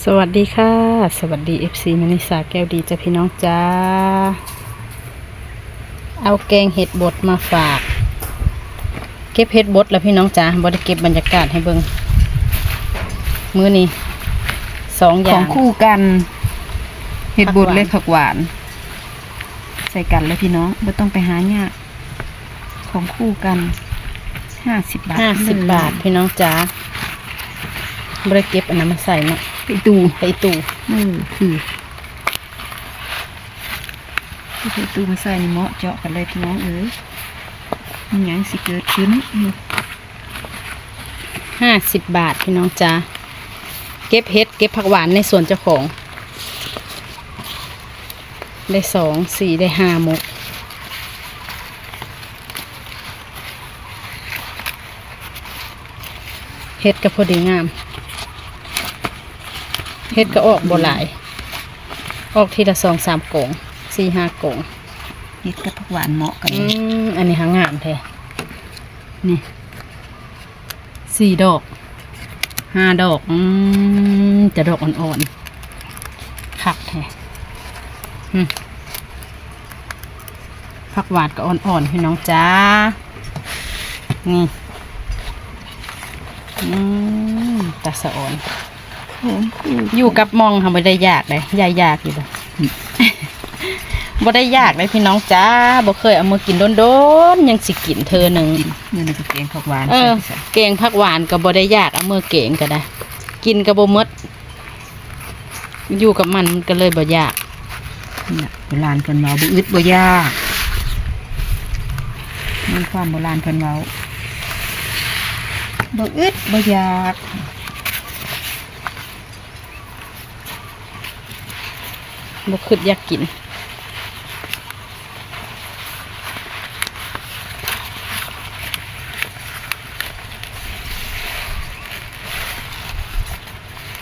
สวัสดีค่ะ สวัสดี FC มณิสาแก้วดีจ้ะพี่น้องจ้า เอาแกงเห็ดบดมาฝาก เก็บเห็ดบดแล้วพี่น้องจ้าบไดเก็บบรรยากาศให้เบิงมื้อนี้สองอขอย่างงคู่กัน เห็ดบดผักหวานเล็กผักหวาน ใส่กันเลยพี่น้องไม่ต้องไปหายากของคู่กันห้าสิบบาทห้าสิบบาทพี่น้องจ้าบไดเก็บอันนั้นมาใส่เนาะ ไปดูไปตู้เออคือที่ไปตู้มาใส่ในเหมาะเจาะกันเลยพี่น้องเอ้ยมันหยังสิเกิดขึ้นนี่ห้าสิบบาทพี่น้องจ้าเก็บเห็ดเก็บผักหวานในสวนเจ้าของ ได้สองสี่ได้ห้าหมกเฮ็ดก็พอดีงาม เฮ็ดก็ออกบ่หลาย ออกทีละสองสามกงสี่ห้ากงเห็ดกับผักหวานเหมาะกันอืเลยมอันนี้หางามแท้นี่สี่ดอกห้าดอกอืมจะดอกอ่อนๆคักแท้อืมผักหวานก็อ่อนๆพี่น้องจ้า นี่ อืมตาสะอ่อนห อมคู่อยู่กับมองค่ะบ่ได้ยากเลยยายยากอยู่บ่บ่ได้ยากเลยพี่น้องจ้าบ่เคยเอามากินโดนๆยังสิกินเธอหนึ่งกินเงินในกระเกงผักหวานเออใส่เกงผักหวานก็บ่ได้ยากเอามือเกงก็ได้ กินก็บ่หมด อยู่กับมันมันก็เลยบ่ยากนี่น่ะโบราณเพิ่นเมาบ่อึดบ่ยากมีความโบราณเพิ่นเมาบ่อึดบ่ยาก บ่คิดอยากกิน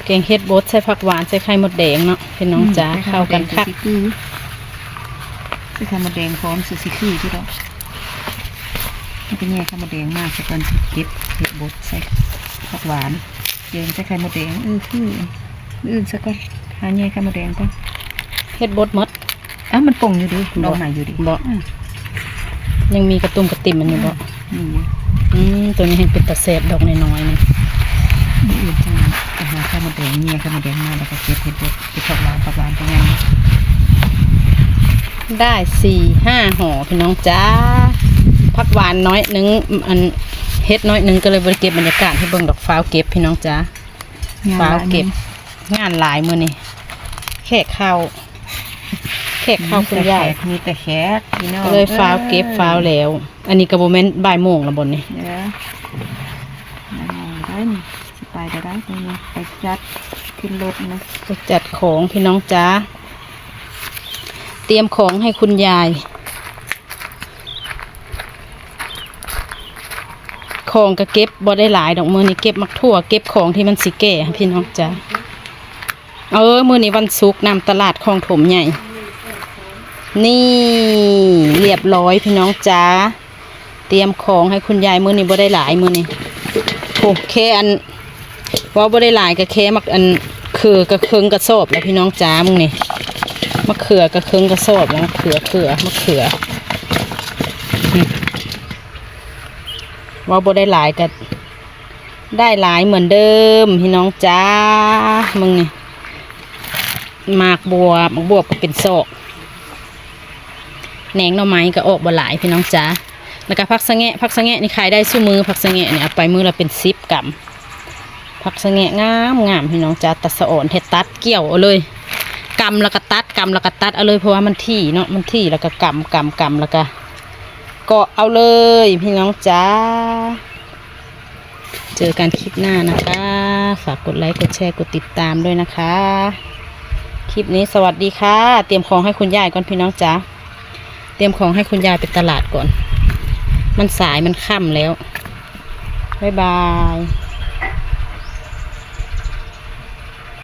แกงเฮ็ดบดใส่ผักหวานใส่ไข่มดแดงเนาะพี่น้องจ้าเข้ากันคักสิคือสิไข่มดแดงพร้อมสิสิคือที่ดอกมันเป็นแง่ไข่มดแดงมากสักวันเก็บเห็ดบดใส่ผักหวานเย็นใส่ไข่มดแดงเออคืออื่นสักก่อนหาแง่ไข่มดแดงก่อน เฮ็ดบดหมดอ้าวมันป่งอยู่ดิดอกใหม่อยู่ดิบ่อืมยังมีกระตุ้มกระติ่มมันอยู่บ่นี่อืมตัวนี้เห็นเป็นตะเสบดอกน้อยๆนี่นี่อื่นจังไปหาไข่มดแดงแง่ไข่มดแดงมาแล้วก็เก็บเห็ดบดเก็บผักหวานผักหวานเป็นไงได้สี่ห้าห่อพี่น้องจ้าผักหวานน้อยหนึงอันเฮ็ดน้อยหนึงก็เลยบริเก็บบรรยากาศให้เบิ่งดอกฟ้าวเก็บพี่น้องจ้าฟ้าวเก็บ งานหลายมื้อนี้แขกเข้า แขกเข้าคุณยายมีแต่แขกพี่น้องก็เลยฟ้าวเก็บฟ้าวแล้ว อันนี้ก็บ่แม่นบ่ายโมงและบนนี่เดี๋ยวได้นี่สิไปก็ได้ตรงนี้ไปจัดขึ้นรถนะไปจัดของพี่น้องจ้าเตรียมของให้คุณยาย ของก็เก็บบ่ได้หลายดอกมือนี้เก็บมักทั่วเก็บของที่มันสิแก่ค่ะพี่น้องจ้าเออ มือนี้วันศุกร์นำตลาดคลองถมใหญ่ นี่เรียบร้อยพี่น้องจ้าเตรียมของให้คุณยายมือนี้บ่ได้หลายมือนี้โอเคอันว่าบ่ได้หลายก็แค่มักอันเขือกระเคืองกระสอบแล้วพี่น้องจ้ามึงนี่มะเขือกระเคืองกระสอบแล้วมะเขือเขือมะเขือว่าบ่ได้หลายก็ได้หลายเหมือนเดิมพี่น้องจ้ามึงนี่มากบัวหมากบัวก็เป็นโซก แหนงหน่อไม้ก็ออกบ่หลายพี่น้องจ้าแล้วก็ผักสะแงะผักสะแงะนี่ขายได้สู้มือผักสะแงะเนี่ยเอาไปมือละเป็นสิบกรัมผักสะแงะงามงามพี่น้องจ้าตัดสะอ่อนเฮ็ดตัดเกี่ยวเอาเลยกำแล้วก็ตัดกำแล้วก็ตัดเอาเลยเพราะว่ามันที่เนาะมันที่แล้วก็กำกำกำแล้วก็เกาะเอาเลยพี่น้องจ้า เจอกันคลิปหน้านะคะ ฝากกดไลค์กดแชร์กดติดตามด้วยนะคะ คลิปนี้สวัสดีค่ะ เตรียมของให้คุณยายก่อนพี่น้องจ้า ตรียมของให้คุณยายไปตลาดก่อน มันสายมันค่ำแล้ว บ๊ายบาย